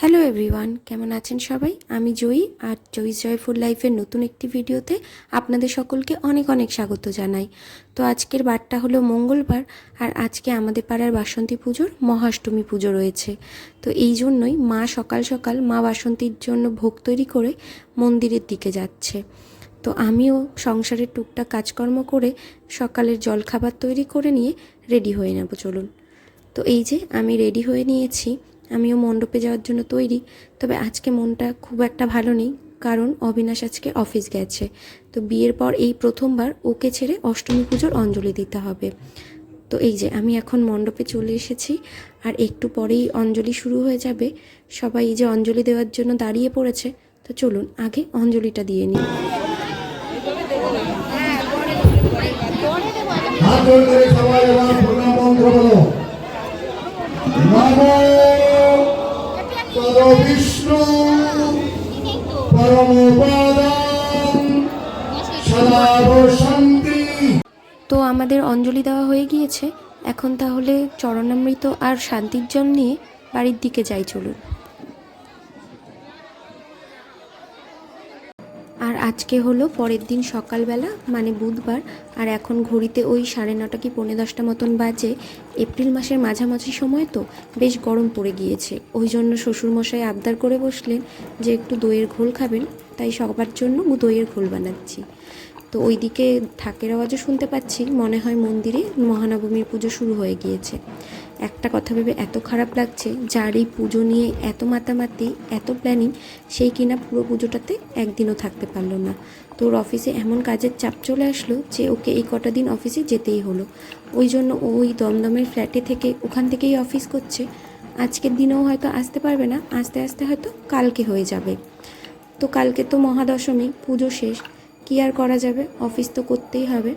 Hello everyone কেমন আছেন সবাই? আমি জয়ী আর জয়ী জয়ফুল লাইফের নতুন একটি ভিডিওতে আপনাদের সকলকে অনেক অনেক স্বাগত জানাই। তো আজকের বারটা হলো মঙ্গলবার আর আজকে আমাদের পাড়ার বাসন্তী পুজোর মহাষ্টমী পুজো রয়েছে। তো এই জন্যই মা সকাল সকাল মা বাসন্তীর জন্য ভোগ তৈরি করে মন্দিরের দিকে যাচ্ছে। তো আমিও সংসারের টুকটাক কাজকর্ম করে সকালের জলখাবার তৈরি করে নিয়ে রেডি হয়ে নেব, চলুন। তো এই যে আমি রেডি হয়ে নিয়েছি আমিও মণ্ডপে যাওয়ার জন্য তৈরি, তবে আজকে মনটা খুব একটা ভালো নেই, কারণ অবিনাশ আজকে অফিস গেছে। তো বিয়ের পর এই প্রথমবার ওকে ছেড়ে অষ্টমী পুজোর অঞ্জলি দিতে হবে। তো এই যে, আমি এখন মণ্ডপে চলে এসেছি, আর একটু পরেই অঞ্জলি শুরু হয়ে যাবে। সবাই যে অঞ্জলি দেওয়ার জন্য দাঁড়িয়ে পড়েছে, তো চলুন আগে অঞ্জলিটা দিয়ে নিই। সবাই প্রণাম মন্ত্র বলো। তো আমাদের অঞ্জলি দেওয়া হয়ে গিয়েছে। এখন তাহলে চরণামৃত আর শান্তির জন্য নিয়ে বাড়ির দিকে যাই চলুন আর আজকে হলো পরের দিন সকালবেলা মানে বুধবার, আর এখন ঘড়িতে ওই সাড়ে নটা কি পৌনে দশটা মতন বাজে, এপ্রিল মাসের মাঝামাঝি সময় তো বেশ গরম পড়ে গিয়েছে। ওই জন্য শ্বশুরমশাই আবদার করে বসলেন যে একটু দইয়ের ঘোল খাবেন। তাই সবার জন্য দইয়ের ঘোল বানাচ্ছি। তো ওইদিকে ঢাকের আওয়াজও শুনতে পাচ্ছি, মনে হয় মন্দিরে মহানবমীর পুজো শুরু হয়ে গিয়েছে। একটা কথা ভেবে এত খারাপ লাগছে, যার এই পুজো নিয়ে এত মাতামাতি, এত প্ল্যানিং সেই কিনা পুরো পুজোটাতে একদিনও থাকতে পারল না। তোর অফিসে এমন কাজের চাপ চলে আসলো যে ওকে এই কটা দিন অফিসে যেতেই হলো। ওই জন্য ওই দমদমের ফ্ল্যাটে থেকে ওখান থেকেই অফিস করছে। আজকের দিনেও হয়তো আসতে পারবে না, আস্তে আস্তে হয়তো কালকে হয়ে যাবে। তো কালকে তো মহাদশমী, পুজো শেষ। কি আর করা যাবে? অফিস তো করতেই হবে।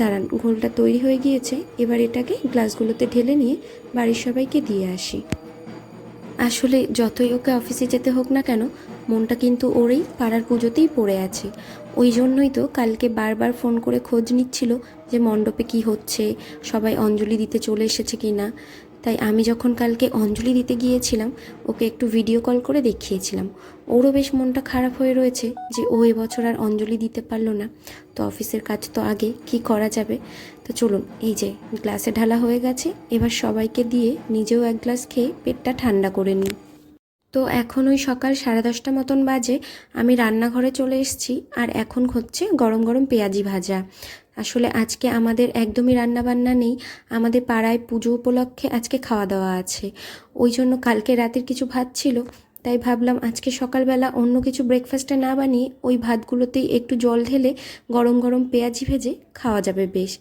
দাঁড়ান, ঘোলটা তৈরি হয়ে গিয়েছে। এবার এটাকে গ্লাসগুলোতে ঢেলে নিয়ে বাড়ির সবাইকে দিয়ে আসি। আসলে যতই ওকে অফিসে যেতে হোক না কেন, মনটা কিন্তু ওরই পাড়ার পুজোতেই পড়ে আছে। ওই জন্যই তো কালকে বারবার ফোন করে খোঁজ নিচ্ছিল যে মণ্ডপে কি হচ্ছে, সবাই অঞ্জলি দিতে চলে এসেছে কি না তাই আমি যখন কালকে অঞ্জলি দিতে গিয়েছিলাম, ওকে একটু ভিডিও কল করে দেখিয়েছিলাম। ওরও বেশ মনটা খারাপ হয়ে রয়েছে যে ও এবছর আর অঞ্জলি দিতে পারল না। তো অফিসের কাজ তো আগে, কি করা যাবে? তো চলুন, এই যে গ্লাসে ঢালা হয়ে গেছে, এবার সবাইকে দিয়ে নিজেও এক গ্লাস খেয়ে পেটটা ঠান্ডা করে নিই। তো এখন ওই সকাল সাড়ে দশটা মতন বাজে, আমি রান্নাঘরে চলে এসেছি, আর এখন হচ্ছে গরম গরম পেঁয়াজি ভাজা। আসলে আজকে আমাদের একদমই রান্নাবান্না নেই, আমাদের পাড়ায় পুজো উপলক্ষে আজকে খাওয়া দাওয়া আছে। ওই জন্য কালকে রাতের কিছু ভাত ছিল, তাই ভাবলাম আজকে সকালবেলা অন্য কিছু ব্রেকফাস্টে না বানিয়ে ওই ভাতগুলোতেই একটু জল ঢেলে গরম গরম পেঁয়াজি ভেজে খাওয়া যাবে বেশ।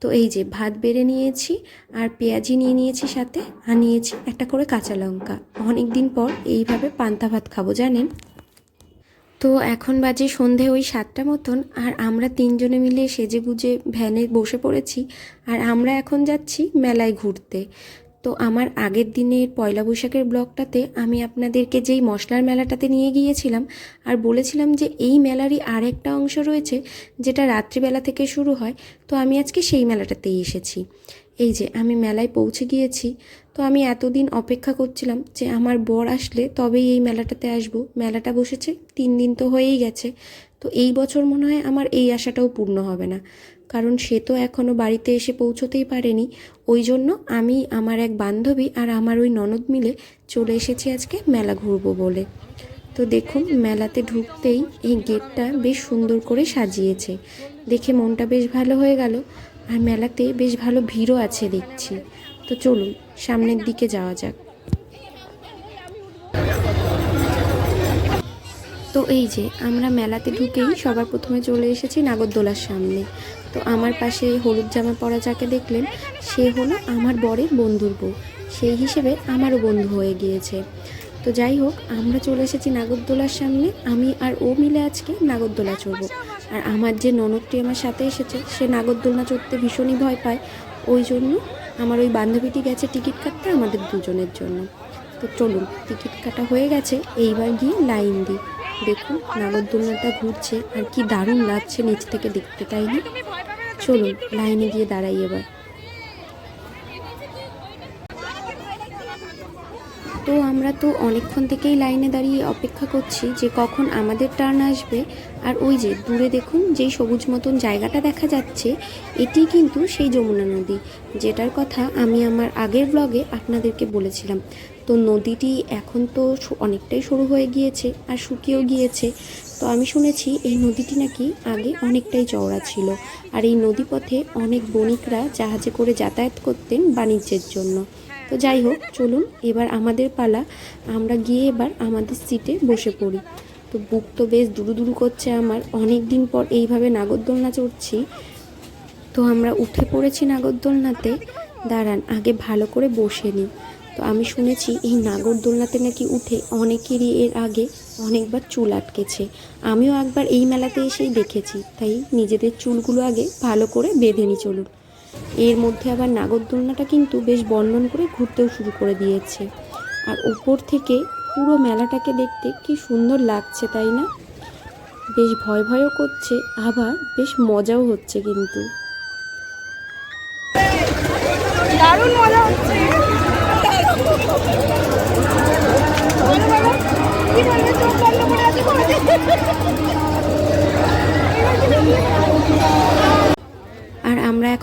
তো এই যে ভাত বেড়ে নিয়েছি, আর পেঁয়াজি নিয়ে নিয়েছি সাথে, আর নিয়েছি একটা করে কাঁচা লঙ্কা। অনেক দিন পর এইভাবে পান্তা ভাত খাব, জানেন? তো এখন বাজে সন্ধে ওই সাতটা মতন, আর আমরা তিনজনে মিলে সেজে গুজে ভ্যানে বসে পড়েছি, আর আমরা এখন যাচ্ছি মেলায় ঘুরতে। তো আমার আগের দিনের পয়লা বৈশাখের ব্লগটাতে আমি আপনাদেরকে যেই মশলার মেলাটাতে নিয়ে গিয়েছিলাম, আর বলেছিলাম যে এই মেলারই আরেকটা অংশ রয়েছে, যেটা রাত্রিবেলা থেকে শুরু হয়, তো আমি আজকে সেই মেলাটাতেই এসেছি। এই যে, আমি মেলায় পৌঁছে গিয়েছি। তো আমি এতদিন অপেক্ষা করছিলাম যে আমার বর আসলে তবেই এই মেলাটাতে আসব। মেলাটা বসেছে, তিন দিন তো হয়েই গেছে। তো এই বছর মনে হয় আমার এই আশাটাও পূর্ণ হবে না। কারণ সে তো এখনও বাড়িতে এসে পৌঁছতেই পারেনি। ওই জন্য আমি, আমার এক বান্ধবী আর আমার ওই ননদ মিলে চলে এসেছি আজকে মেলা ঘুরবো বলে। তো দেখুন, মেলাতে ঢুকতেই এই গেটটা বেশ সুন্দর করে সাজিয়েছে। দেখে মনটা বেশ ভালো হয়ে গেল। আর মেলাতে বেশ ভালো ভিড়ও আছে দেখছি। তো চলুন, সামনের দিকে যাওয়া যাক। তো এই যে, আমরা মেলাতে ঢুকেই সবার প্রথমে চলে এসেছি নাগরদোলার সামনে। তো আমার পাশে হলুদ জামা পরা যাকে দেখলেন, সে হলো আমার বরের বন্ধুর বউ। সেই হিসেবে আমারও বন্ধু হয়ে গিয়েছে। তো যাই হোক, আমরা চলে এসেছি নাগরদোলার সামনে। আমি আর ও মিলে আজকে নাগরদোলা চড়বো। আর আমার যে ননদটি আমার সাথে এসেছে, সে নাগরদোলনা চড়তে ভীষণই ভয় পায়। ওই জন্য আমার ওই বান্ধবীটি গেছে টিকিট কাটতে আমাদের দুজনের জন্য। তো চলুন, টিকিট কাটা হয়ে গেছে, এইবার গিয়ে লাইন দিই। দেখুন, নাগরদোলনাটা ঘুরছে, আর কি দারুণ লাগছে, নিচ থেকে দেখতে, তাই না? চলুন, লাইনে গিয়ে দাঁড়াই এবার। তো আমরা তো অনেকক্ষণ থেকেই লাইনে দাঁড়িয়ে অপেক্ষা করছি যে কখন আমাদের টার্ন আসবে। আর ওই যে দূরে দেখুন যেই সবুজ মতন জায়গাটা দেখা যাচ্ছে, এটি কিন্তু সেই যমুনা নদী। যেটার কথা আমি আমার আগের ব্লগে আপনাদেরকে বলেছিলাম। তো নদীটি এখন তো অনেকটাই সরু হয়ে গিয়েছে আর শুকিয়েও গিয়েছে। তো আমি শুনেছি এই নদীটি নাকি আগে অনেকটাই চওড়া ছিল আর এই নদীপথে অনেক বণিকরা জাহাজে করে যাতায়াত করতেন বাণিজ্যের জন্য। তো যাই হোক, চলুন, এবার আমাদের পালা। আমরা গিয়ে এবার আমাদের সিটে বসে পড়ি। তো বুক তো বেশ দুরু দুরু করছে আমার। অনেক দিন পর এইভাবে নাগরদোলনা চড়ছি। তো আমরা উঠে পড়েছি নাগরদোলনাতে। দাঁড়ান, আগে ভালো করে বসে নিই। তো আমি শুনেছি এই নাগরদোলনাতে নাকি উঠে অনেকেরই এর আগে অনেকবার চুল আটকেছে। আমিও একবার এই মেলাতে এসেই দেখেছি। তাই নিজেদের চুলগুলো আগে ভালো করে বেঁধে নিই, চলুন। এর মধ্যে আবার নাগরদোলনাটা কিন্তু বেশ বর্ণন করে ঘুরতেও শুরু করে দিয়েছে। আর উপর থেকে পুরো মেলাটাকে দেখতে কি সুন্দর লাগছে, তাই না? বেশ ভয় ভয়ও করছে, আবার বেশ মজাও হচ্ছে কিন্তু। দারুণ মজা হচ্ছে বলো, বলো। কি বলবে? চোখ বন্ধ করে আছি করে। আর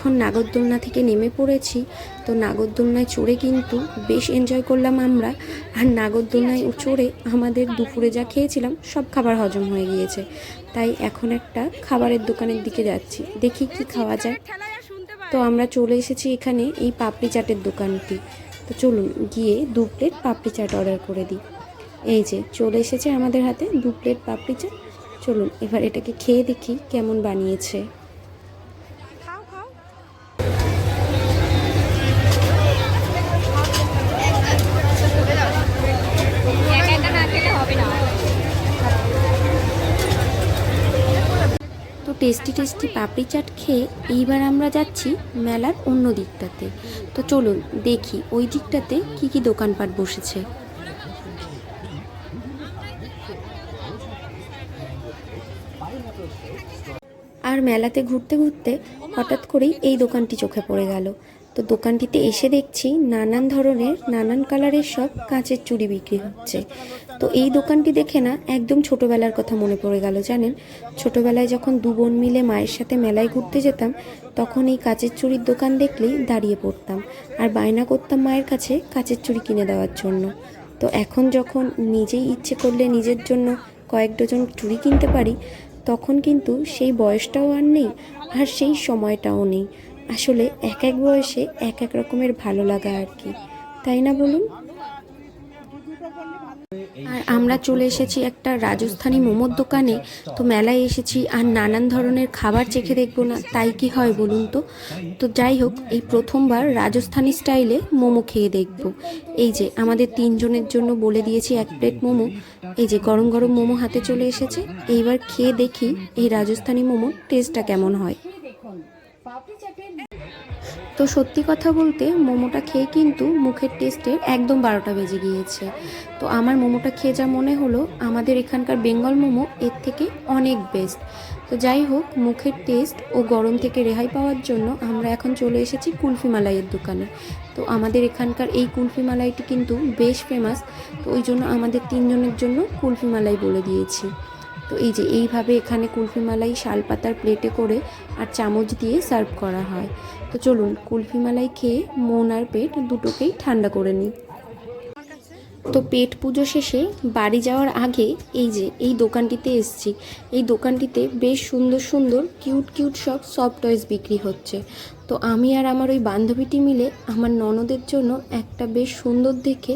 এখন নাগরদোলনা থেকে নেমে পড়েছি, তো নাগরদোলনায় চড়ে কিন্তু বেশ এনজয় করলাম আমরা। আর নাগরদোলনায় চড়ে আমাদের দুপুরে যা খেয়েছিলাম, সব খাবার হজম হয়ে গিয়েছে। তাই এখন একটা খাবারের দোকানের দিকে যাচ্ছি। দেখি কি খাওয়া যায়। তো আমরা চলে এসেছি এখানে এই পাপড়ি চাটের দোকানটি। তো চলুন গিয়ে দু প্লেট পাপড়ি চাট অর্ডার করে দিই। এই যে, চলে এসেছে আমাদের হাতে দু প্লেট পাপড়ি চাট। চলুন এবার এটাকে খেয়ে দেখি কেমন বানিয়েছে খাও খাও একা একা না খেলে হবে না তো টেস্টি টেস্টি পাপড়ি চাট খেয়ে এইবার আমরা যাচ্ছি মেলার অন্য দিকটাতে। তো চলুন, দেখি ওই দিকটাতে কি কি দোকানপাট বসেছে। আর মেলাতে ঘুরতে ঘুরতে হঠাৎ করেই এই দোকানটি চোখে পড়ে গেল। তো দোকানটিতে এসে দেখছি নানান ধরনের, নানান কালারের সব কাঁচের চুড়ি বিক্রি হচ্ছে। তো এই দোকানটি দেখে না একদম ছোটোবেলার কথা মনে পড়ে গেল, জানেন? ছোটোবেলায় যখন দু বোন মিলে মায়ের সাথে মেলায় ঘুরতে যেতাম, তখন এই কাঁচের চুড়ির দোকান দেখলেই দাঁড়িয়ে পড়তাম আর বায়না করতাম মায়ের কাছে কাঁচের চুড়ি কিনে দেওয়ার জন্য। তো এখন যখন নিজেই ইচ্ছে করলে নিজের জন্য কয়েক ডজন চুড়ি কিনতে পারি, তখন কিন্তু সেই বয়সটাও আর নেই আর সেই সময়টাও নেই। আসলে এক এক বয়সে এক এক রকমের ভালো লাগা আর কি। তাই না বলুন? আর আমরা চলে এসেছি একটা রাজস্থানি মোমোর দোকানে। তো মেলায় এসেছি আর নানান ধরনের খাবার চেখে দেখব না, তাই কি হয় বলুন তো? তো যাই হোক, এই প্রথমবার রাজস্থানি স্টাইলে মোমো খেয়ে দেখব। এই যে আমাদের তিনজনের জন্য বলে দিয়েছি এক প্লেট মোমো। এই যে গরম গরম মোমো হাতে চলে এসেছে। এইবার খেয়ে দেখি এই রাজস্থানি মোমোর টেস্টটা কেমন হয়। তো সত্যি কথা বলতে মোমোটা খেয়ে কিন্তু মুখের টেস্টের একদম বারোটা বেজে গিয়েছে। তো আমার মোমোটা খেয়ে যা মনে হলো, আমাদের এখানকার বেঙ্গল মোমো এর থেকে অনেক বেস্ট তো যাই হোক, মুখের টেস্ট ও গরম থেকে রেহাই পাওয়ার জন্য আমরা এখন চলে এসেছি কুলফি মালাইয়ের দোকানে। তো আমাদের এখানকার এই কুলফি মালাইটি কিন্তু বেশ ফেমাস তো ওই জন্য আমাদের তিনজনের জন্য কুলফি মালাই বলে দিয়েছি। তো এই যে এইভাবে এখানে কুলফি মালাই শালপাতার প্লেটে করে আর চামচ দিয়ে সার্ভ করা হয়। তো চলুন কুলফি মালাই খেয়ে মন আর পেট দুটোকেই ঠান্ডা করে নিই। তো পেট পুজো শেষে বাড়ি যাওয়ার আগে এই যে এই দোকানটিতে এসেছি। এই দোকানটিতে বেশ সুন্দর সুন্দর কিউট কিউট সব সফট টয়েস বিক্রি হচ্ছে। তো আমি আর আমার ওই বান্ধবীটি মিলে আমার ননদের জন্য একটা বেশ সুন্দর দেখে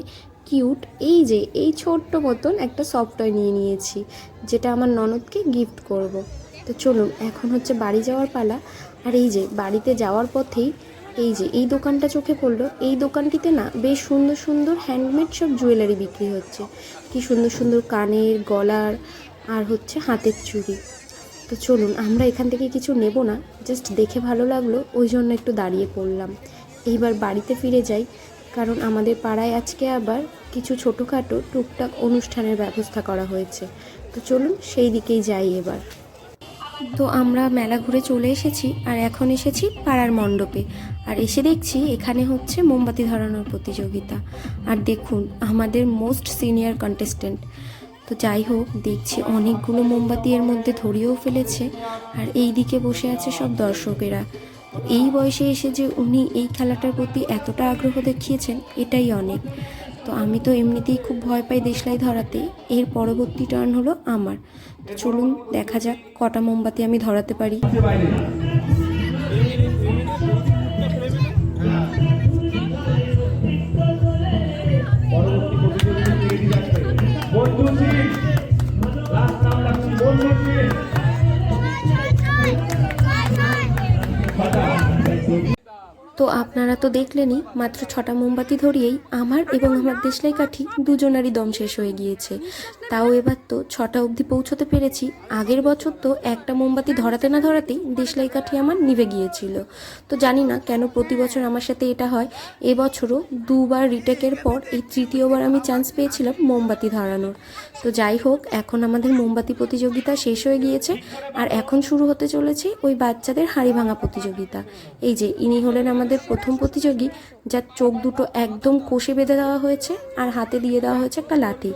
কিউট। এই যে, এই ছোট্ট মতন একটা সফট টয় নিয়ে নিয়েছি, যেটা আমার ননদকে গিফট করব। তো চলুন, এখন হচ্ছে বাড়ি যাওয়ার পালা। আর এই যে, বাড়িতে যাওয়ার পথেই এই যে, এই দোকানটা চোখে পড়ল। এই দোকানটিতে না বেশ সুন্দর সুন্দর হ্যান্ডমেড সব জুয়েলারি বিক্রি হচ্ছে। কি সুন্দর সুন্দর কানের, গলার, আর হচ্ছে হাতের চুড়ি। তো চলুন, আমরা এখান থেকে কিছু নেব না। জাস্ট দেখে ভালো লাগল, ওই জন্য একটু দাঁড়িয়ে পড়লাম। এইবার বাড়িতে ফিরে যাই। কারণ আমাদের পাড়ায় আজকে আবার কিছু ছোটোখাটো টুকটাক অনুষ্ঠানের ব্যবস্থা করা হয়েছে। তো চলুন সেই দিকেই যাই এবার। তো আমরা মেলা ঘুরে চলে এসেছি আর এখন এসেছি পাড়ার মণ্ডপে। আর এসে দেখছি এখানে হচ্ছে মোমবাতি ধরানোর প্রতিযোগিতা। আর দেখুন, আমাদের মোস্ট সিনিয়র কন্টেস্ট্যান্ট। তো যাই হোক, দেখছি অনেকগুলো মোমবাতি এর মধ্যে ধরিয়েও ফেলেছে। আর এই দিকে বসে আছে সব দর্শকেরা। এই বয়সে এসে যে উনি এই খেলাটার প্রতি এতটা আগ্রহ দেখিয়েছেন, এটাই অনেক। তো আমি তো এমনিতেই খুব ভয় পাই দেশলাই ধরাতে। এর পরবর্তী টার্ন হলো আমার। তো চলুন, দেখা যাক কটা মোমবাতি আমি ধরাতে পারি। তো আপনারা তো দেখলেনই, মাত্র ছটা মোমবাতি ধরিয়েই আমার এবং আমার দেশলাই কাঠি দুজনারই দম শেষ হয়ে গিয়েছে। তাও এবার তো ছটা অবধি পৌঁছতে পেরেছি, আগের বছর তো একটা মোমবাতি ধরাতে না ধরাতেই দেশলাই কাঠি আমার নিভে গিয়েছিল। তো জানি না কেন প্রতি বছর আমার সাথে এটা হয় এবছরও দুবার রিটেকের পর এই তৃতীয়বার আমি চান্স পেয়েছিলাম মোমবাতি ধরানোর। তো যাই হোক, এখন আমাদের মোমবাতি প্রতিযোগিতা শেষ হয়ে গিয়েছে আর এখন শুরু হতে চলেছে ওই বাচ্চাদের হাড়ি ভাঙা প্রতিযোগিতা। এই যে, ইনি হলেন আমাদের প্রথম প্রতিযোগী যার চোখ দুটো একদম কষে বেঁধে দেওয়া হয়েছে আর হাতে দিয়ে দেওয়া হয়েছে একটা লাঠি।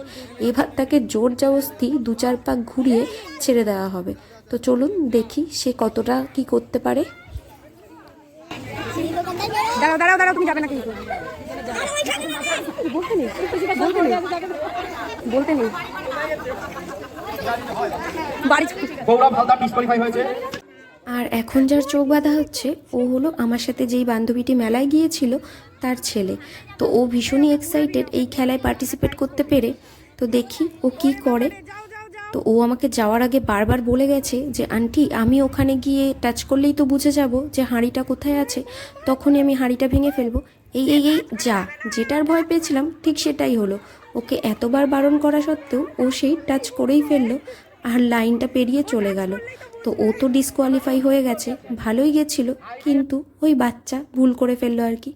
এবার তাকে জোর জবস্তি দু চার পাক ঘুরিয়ে ছেড়ে দেওয়া হবে। তো চলুন দেখি সে কতটা কি করতে পারে। দাঁড়াও দাঁড়াও দাঁড়াও তুমি যাবে না কিন্তু বলতে নেই বলতে নেই। বলতে নেই। বাড়ি গৌরব হালদার ডিসকোয়ালিফাই হয়েছে। আর এখন যার চোখ বাঁধা হচ্ছে, ও হলো আমার সাথে যেই বান্ধবীটি মেলায় গিয়েছিল, তার ছেলে। তো ও ভীষণই এক্সাইটেড এই খেলায় পার্টিসিপেট করতে পেরে। তো দেখি ও কি করে। তো ও আমাকে যাওয়ার আগে বারবার বলে গেছে যে, আন্টি, আমি ওখানে গিয়ে টাচ করলেই তো বুঝে যাব যে হাঁড়িটা কোথায় আছে। তখনই আমি হাঁড়িটা ভেঙে ফেলব। এই এই এই, যা, যেটার ভয় পেয়েছিলাম, ঠিক সেটাই হলো। ওকে এতবার বারণ করা সত্ত্বেও ও সেই টাচ করেই ফেলল, আর লাইনটা পেরিয়ে চলে গেল। তো ও তো ডিসকোয়ালিফাই হয়ে গেছে, ভালোই গেছিল, কিন্তু ওই বাচ্চা ভুল করে ফেলল আর কি।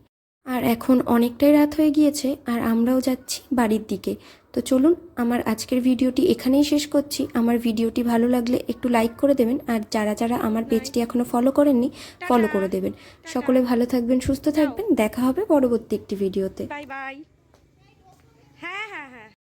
আর এখন অনেকটাই রাত হয়ে গিয়েছে, আর আমরাও যাচ্ছি বাড়ির দিকে। তো চলুন, আমার আজকের ভিডিওটি এখানেই শেষ করছি। আমার ভিডিওটি ভালো লাগলে একটু লাইক করে দেবেন, আর যারা যারা আমার পেজটি এখনও ফলো করেননি ফলো করে দেবেন। সকলে ভালো থাকবেন, সুস্থ থাকবেন, দেখা হবে পরবর্তী একটি ভিডিওতে। বাই